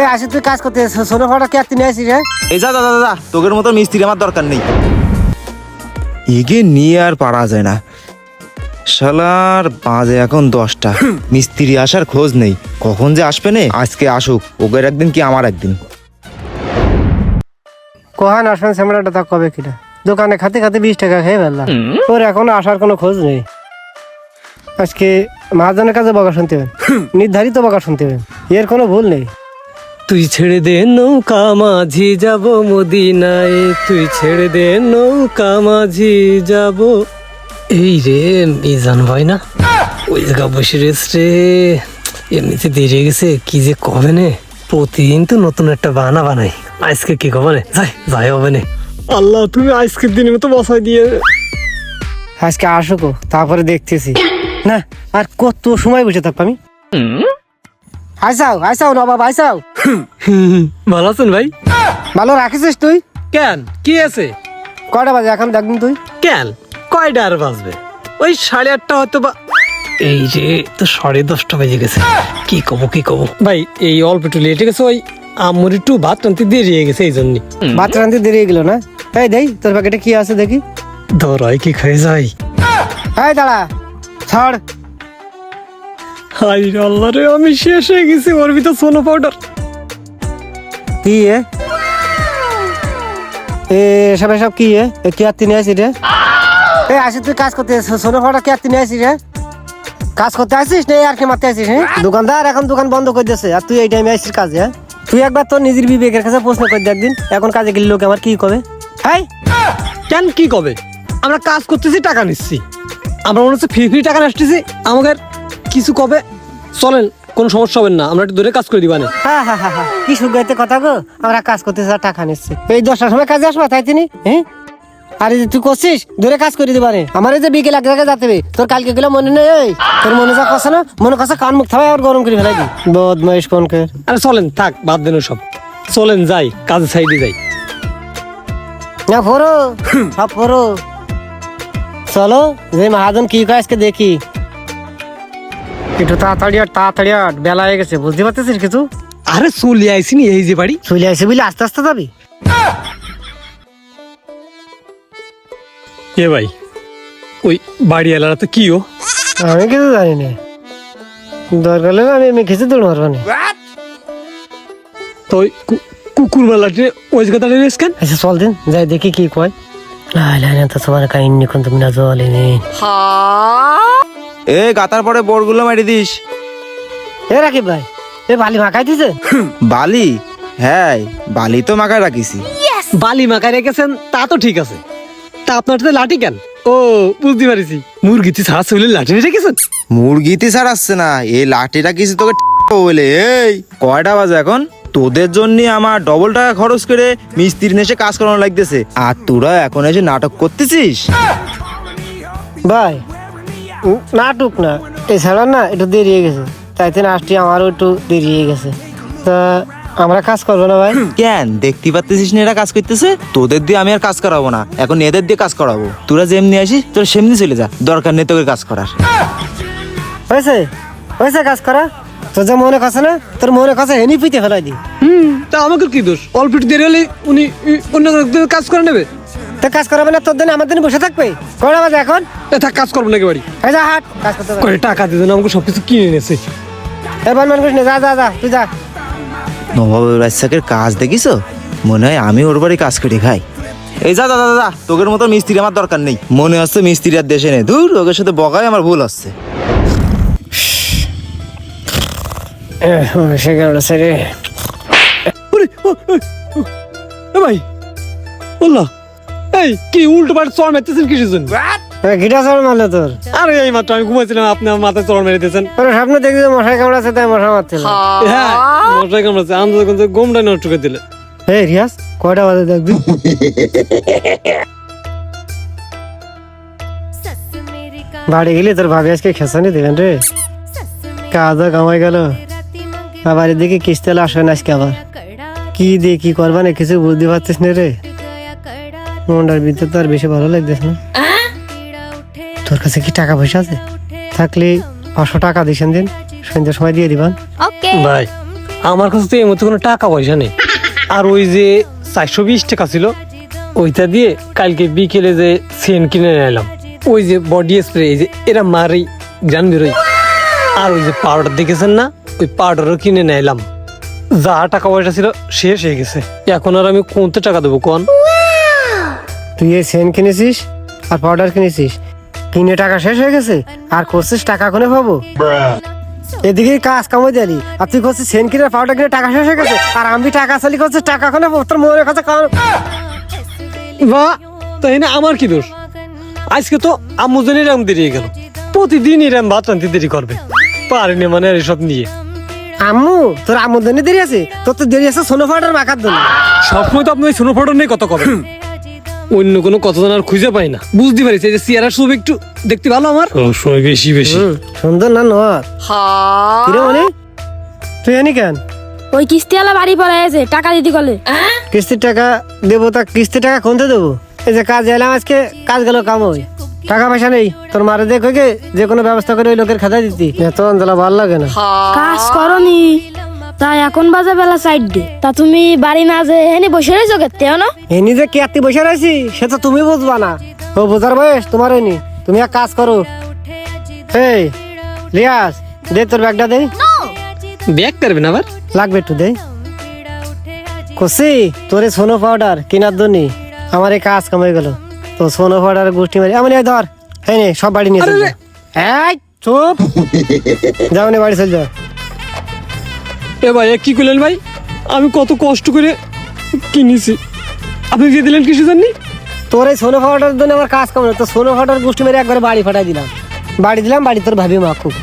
এই আসি তুই কাজ করতে সোনো ফটো কে তিনি আসিস রে এই যা দাদা দাদা তোদের মতো মিস্ত্রি আমার দরকার নেই। এগে নিয়ে আর পারা যায় না। শালার বাজে এখন দশটা। মিস্ত্রি আসার খোঁজ নেই। কখন যে আসবে নে? আজকে আসুক। ওদের একদিন কি আমার একদিন? কোহান আসবেন স্যামরাটা তা কবে কিনা? দোকানে খাতে খাতে বিশ টাকা খেয়ে ফেললাম। ওর এখনও আসার কোনো খোঁজ নেই। আজকে মহাজনের কাছে বকা শুনতে হবে। নির্ধারিত বকা শুনতে হবে। এর কোনো ভুল নেই। তুই ছেড়ে দে নৌকা মাঝি যাব মদিনায়। তুই ছেড়ে দে নৌকা মাঝি যাব। এই রে মিজান ভাই না? ওই জায়গা বসে রেস্ট রে। এমনিতে দেরি গেছে কি যে কবে নে। প্রতিদিন তো নতুন একটা বানা বানাই আজকে কি কবে নে? যাই যাই হবে নে। আল্লাহ তুমি আজকের দিনের মতো বসাই দিয়ে। আজকে আসো তারপরে দেখতেছি। না আর কত সময় বসে থাকব আমি? আইসাও আইসাও নবাব আইসাও। ভালো আছেন ভাই? ভালো রাখিস তুই? কেন? কি আছে? কয়টা বাজে এখন দেখবি তুই? কেন? কয়টা আর বাজবে? ওই সাড়ে আটটা হয়তো বা এই যে তো সাড়ে দশটা বেজে গেছে। কি কব কি কব? ভাই এই অল্প একটু লেটে গেছে ওই আমার একটু ভাত টানতে দেরি হয়ে গেছে এই জন্য। ভাত রান্ধতে দেরি হয়ে গেল না? এই দেই তোর প্যাকেটে কি আছে দেখি? ধরাই কি খেয়ে যাই। এই দাঁড়া ছাড়। হাই আল্লাহ রে আমি শেষ হয়ে গেছি ওর ভিতর সোনো পাউডার কি এ? এ সব সব কি এ? এ কি আর তিনি আসিস রে? এই আসি তুই কাজ করতে সোনো ফটো কি আর তিনি আসিস রে? কাজ করতে আসিস না আর কি মারতে আসিস হ্যাঁ দোকানদার এখন দোকান বন্ধ করে দিয়েছে আর তুই এই টাইমে আসিস কাজে হ্যাঁ তুই একবার তোর নিজের বিবেকের কাছে প্রশ্ন করে একদিন এখন কাজে গেলে লোক আমার কি কবে? হাই! কেন কি কবে? আমরা কাজ করতেছি টাকা নিচ্ছি। আমরা মনে হচ্ছে ফ্রি ফ্রি টাকা আসতেছি আমাকে কিছু কবে চলেন কোনো সমস্যা হবে না আমরা একটু দূরে কাজ করে দিবানে। হ্যাঁ হ্যাঁ হ্যাঁ হ্যাঁ। কি সুগাইতে কথা গো? আমরা কাজ করতেছি আর টাকা নিচ্ছি। এই দশটার সময় কাজে আসবা তাই তিনি? হ্যাঁ? আর যে তুই করছিস দূরে কাজ করে দিবারে আমার এই যে বিকেল এক জায়গায় যাতে তোর কালকে গেলে মনে নেই এই। তোর মনে যা না মনে কান মুখ আর গরম করে ফেলাই দি। বদমাইশ আরে চলেন থাক বাদ দেন সব চলেন যাই কাজের সাইডে যাই। না ফোরো। সব ফোরো। চলো যে মহাজন কি কয় দেখি। একটু তাড়াতাড়ি আর তাড়াতাড়ি আর বেলা হয়ে গেছে বুঝতে পারতেছিস কিছু? আরে চলে আইসিনি এই যে বাড়ি। চলে আসে বুঝলে আস্তে আস্তে যাবি? এ ভাই ওই বাড়ি এলারা তো কি ও? আমি কিছু জানি না দরকার হলে আমি আমি কিছু দৌড় মারবো না। তো কুকুর মেলাটি ওই জায়গাটা রেস কেন? আচ্ছা চল দিন যাই দেখি কি কয়। লাই লাই না তো তোমার কাহিনী কোন তুমি না জলে নেই এ গাতার পরে বোর্ডগুলো মারি দিস। এ রাকিব ভাই এ বালি মাখাই দিছে? বালি? হ্যাঁ বালি তো মাখায় রাখিছি। বালি মাখায় রেখেছেন তা তো ঠিক আছে। তা আপনার তো লাঠি কেন? ও বুঝতে পারিছি। মুরগিতে ছাড়া চলে লাঠি রেখেছেন? মুরগিতে ছাড়াচ্ছে না এই লাঠিটা কিছু তোকে বলে? এই কয়টা বাজে এখন? তোদের জন্য আমার ডবল টাকা খরচ করে মিস্ত্রি এসে কাজ করানো লাগতেছে। আর তোরা এখন এসে নাটক করতেছিস? ভাই নাটুক না। এছাড়া না একটু দেরি হয়ে গেছে। তাই তিনি আসটি আমারও একটু দেরি হয়ে গেছে। তা আমরা কাজ করব না ভাই? কেন? দেখতে পাচ্ছিস না এরা কাজ করতেছে? তোদের দিয়ে আমি আর কাজ করাবো না। এখন এদের দিয়ে কাজ করাবো। তোরা যেমনি আসিস তোরা সেমনি চলে যা। দরকার নেই তোকে কাজ করার। হয়েছে? হয়েছে কাজ করা? তোর যা মনে কাছে না তোর মনে কাছে হেনি পিতে ফেলাই দি। হুম। তা আমাকে কি দোষ? অল্প একটু দেরি হলে উনি অন্য কারও কাজ করে নেবে? তো কাজ করাবে না তোর দিন আমার দিন বসে থাকবে? কটা বাজে এখন। এ থাক কাজ করব নাকি বাড়ি এই যা হাট। কাজ করতে হবে। করে টাকা দিয়ে দেন, আমাকে সবকিছু কিনে এনেছে এবার মন করিস না যা যা যা তুই যা। নবাবের রাজ্জাকের কাজ দেখিস মনে হয় আমি ওর বাড়ি কাজ করে খাই। এই যা দাদা দাদা তোদের মতো মিস্ত্রি আমার দরকার নেই। মনে হচ্ছে মিস্ত্রি আর দেশে নেই। দূর ওদের সাথে বকাই আমার ভুল হচ্ছে। সেখানে ছেড়ে। ওরে, ও, ও, ও, এ ভাই বললা এই কি উল্টো চর মেরতেছেন কিছু গিটা চর তোর। আরে এই মাত্র আমি ঘুমাইছিলাম আপনার মাথায় চর মেরে দিয়েছেন। আরে দেখি যে মশাই কামড়াচ্ছে তাই মশা হ্যাঁ।, হ্যাঁ। মশাই আমি যখন গোমটা নষ্ট করে দিলে। রিয়াজ কয়টা বাজে দেখবি? বাড়ি গেলে তোর ভাবি আজকে খেসানি দেবেন রে। কাজ কামাই গেল। আবার এদিকে কিস্তেলা না আজকে আবার। কি দিয়ে কি করবা না কিছু বুঝতে পারছিস না রে। মনটার ভিতরে তো আর বেশি ভালো লাগতেছে না। তোর কাছে কি টাকা পয়সা আছে? থাকলে পাঁচশো টাকা দিয়েছেন দিন। সন্ধ্যার সময় দিয়ে দিবান। ভাই আমার কাছে তো এই মতো কোনো টাকা পয়সা নেই। আর ওই যে চারশো বিশ টাকা ছিল ওইটা দিয়ে কালকে বিকেলে যে সেন কিনে নিলাম ওই যে বডি স্প্রে এই যে এরা মারি জান বেরোই আর ওই যে পাউডার দেখেছেন না? ওই পাউডারও কিনে নিলাম যা টাকা পয়সা ছিল শেষ হয়ে গেছে। এখন আর আমি কোনতে টাকা দেবো কোন? তুই এই সেন কিনেছিস আর পাউডার কিনেছিস কিনে টাকা শেষ হয়ে গেছে? আর করছিস টাকা কোনে পাবো? এদিকে কাজ কামাই দিলি আর তুই করছিস সেন কিনে পাউডার কিনে টাকা শেষ হয়ে গেছে আর আমি টাকা চালি করছিস টাকা কোনে পাবো? তোর মনের কথা কাম বা তাই না? আমার কি দোষ? আজকে তো আম্মু জানি এরকম দেরি গেল। প্রতিদিন এরকম ভাত রান্তি দেরি করবে। পারেনি মানে আর এসব নিয়ে। আম্মু তোর আম্মুর জন্য দেরি আছে? তোর তো দেরি আছে সোনো পাউডার মাখার জন্য। সবসময় তো আপনি ওই সোনো ফটো নিয়ে কত কবে অন্য কোনো কত আর খুঁজে পাই না। বুঝতে পারিস এই যে সিয়ারা সব একটু দেখতে ভালো আমার। সময় বেশি বেশি। সুন্দর না নয়? কিরে মানে? তুই জানি কেন? ওই কিস্তিওয়ালা বাড়ি পড়ে আছে টাকা দিতে গেলে কিস্তির টাকা দেবো তা কিস্তির টাকা কোনতে দেবো? এই যে কাজ এলাম আজকে কাজ গেল কাম হই টাকা পয়সা নেই তোর মারে দেখ যে কোনো ব্যবস্থা করে ওই লোকের খাতা দিতি। এত অঞ্চলা ভালো লাগে না। কাজ করনি। তাই এখন বাজে বেলা সাইড দে তা তুমি বাড়ি না যে হেনি বসে রয়েছো কেতে না এনি যে কে আত্মি বসে রয়েছি সে তো তুমি বুঝবা না। ও বোঝার বয়স তোমার হয়নি। তুমি এক কাজ করো। এই রিয়াজ দে তোর ব্যাগটা দে। ব্যাগ করবে না আবার? লাগবে একটু দে। কষি তোরে সোনো পাউডার কেনার জন্য আমার এই কাজ কামাই গেল। তো সোনো পাউডার গোষ্ঠী মারি। আমি ধর হ্যাঁ নে সব বাড়ি নিয়ে চল। এই চুপ! যাও নে বাড়ি চল যা এ ভাই কি করলেন ভাই? আমি কত কষ্ট করে কিনেছি। আপনি দিয়ে দিলেন কিছু জাননি তোর এই সোনো ফাটার জন্য আমার কাজ কামাই তো সোনো ফাটার গোষ্ঠী মেরে একবারে বাড়ি ফাটাই দিলাম। বাড়ি দিলাম, বাড়ি তোর ভাবি মাখুক।